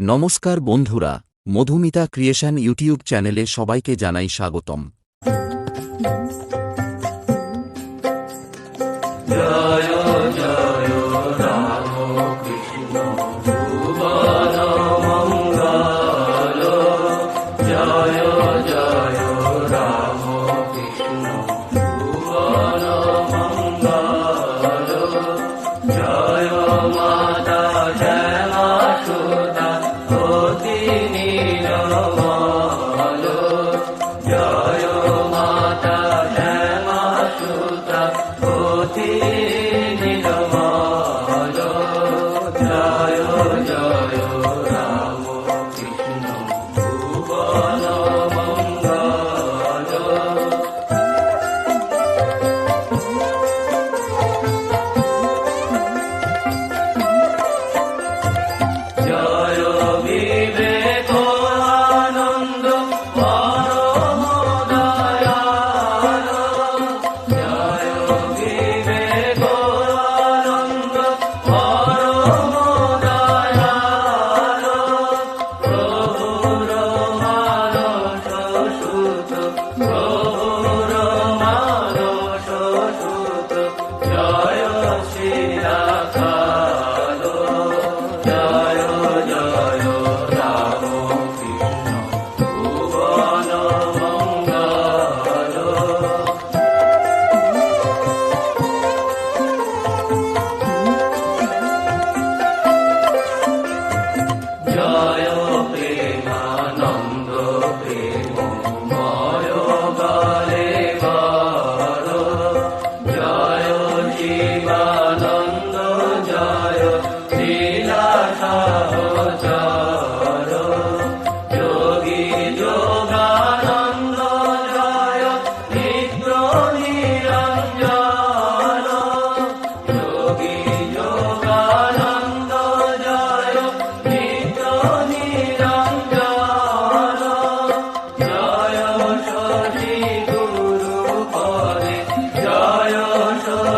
নমস্কার বন্ধুরা Madhumita creation YouTube চ্যানেলে সবাইকে জানাই স্বাগতম। জয় Lord.